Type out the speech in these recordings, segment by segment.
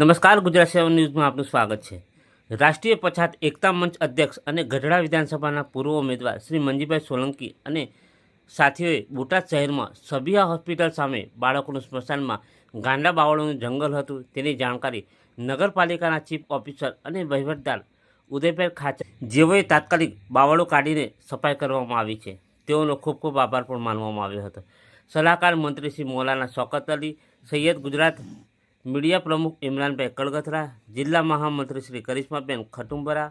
નમસ્કાર, ગુજરાત સેવન ન્યૂઝમાં આપનું સ્વાગત છે. રાષ્ટ્રીય પછાત એકતા મંચ અધ્યક્ષ અને ગઢડા વિધાનસભાના પૂર્વ ઉમેદવાર શ્રી મંજીભાઈ સોલંકી અને સાથીઓએ બોટાદ શહેરમાં સભિયા હોસ્પિટલ સામે બાળકોનું સ્મશાનમાં ગાંડા બાવળોનું જંગલ હતું. તેની જાણકારી નગરપાલિકાના ચીફ ઓફિસર અને વહીવટદાર ઉદયભાઈ ખાચર જેઓએ તાત્કાલિક બાવળો કાઢીને સફાઈ કરવામાં આવી છે. તેઓનો ખૂબ ખૂબ આભાર પણ માનવામાં આવ્યો હતો. સલાહકાર મંત્રી શ્રી મોલાના શોકત અલી, સૈયદ ગુજરાત મીડિયા પ્રમુખ ઇમરાનભાઈ કળગથરા જિલ્લા મહામંત્રી શ્રી કરિશ્માબેન ખટુંબરા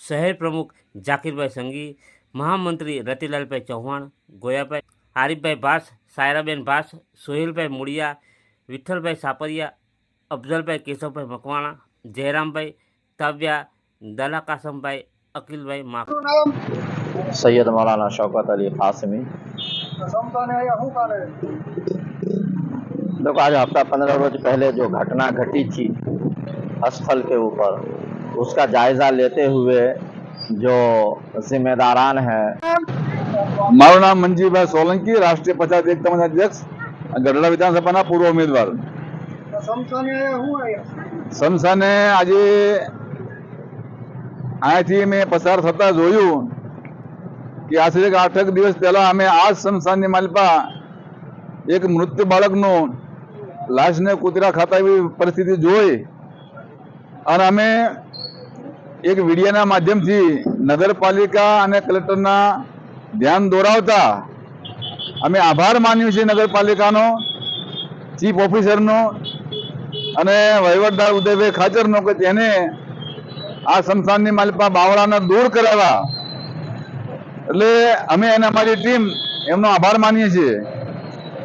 શહેર પ્રમુખ ઝાકીરભાઈ સંઘી મહામંત્રી રતિલાલભાઈ ચૌહાણ ગોયાભાઈ આરીફભાઈ ભાસ સાયરાબેન ભાસ સોહિલભાઈ મુળિયા વિઠ્ઠલભાઈ સાપરિયા અફઝલભાઈ કેશવભાઈ મકવાણા જયરામભાઈ તાવ્યા દલા કાસમભાઈ અકિલભાઈ માફ સૈયદ મૌલાના શૌકત અલી હાસમી देखो आज हफ्ता पंद्रह रोज पहले जो घटना घटी थी स्थल के ऊपर उसका जायजा लेते हुए जो जिम्मेदारान हैं મારું નામ મંજીભાઈ સોલંકી રાષ્ટ્રીય પંચાયત એકતા મંચ અધ્યક્ષ ગઢડા વિધાનસભાના પૂર્વ ઉમેદવાર સમતાને અહીંયા શું અહીંયા સમસાને આજે અહીંયાથી મેં પસાર થતા જોયું કે આશરે એક આઠક દિવસ પહેલા અમે આ જ સમસાનની માલપા એક મૃત્યુ બાળકનું લાશને કૂતરા ખાતા એવી પરિસ્થિતિ જોઈ અને અમે એક વિડિયાના માધ્યમથી નગરપાલિકા અને કલેક્ટરના ધ્યાન દોરાવતા અમે આભાર માન્યું છે નગરપાલિકાનો, ચીફ ઓફિસરનો અને વહીવટદાર ઉદયભાઈ ખાચરનો કે તેને આ સંસ્થાનની માલિકા બાવળાને દૂર કરાવ્યા. એટલે અમે અને અમારી ટીમ એમનો આભાર માનીએ છીએ.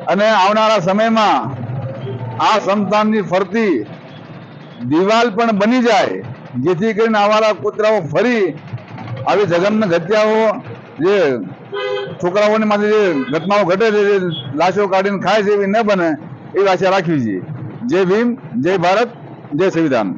અને આવનારા સમયમાં આ સંતાનની ફરતી દિવાલ પણ બની જાય. જેથી કરીને આવારા કૂતરાઓ ફરી આવી જગમના ઘટ્યાઓ જે છોકરાઓની માટે જે ઘટનાઓ ઘટે છે, જે લાશો કાઢીને ખાય છે, એવી ન બને એવી આશા રાખવી છે જય ભીમ, જય ભારત, જય સંવિધાન.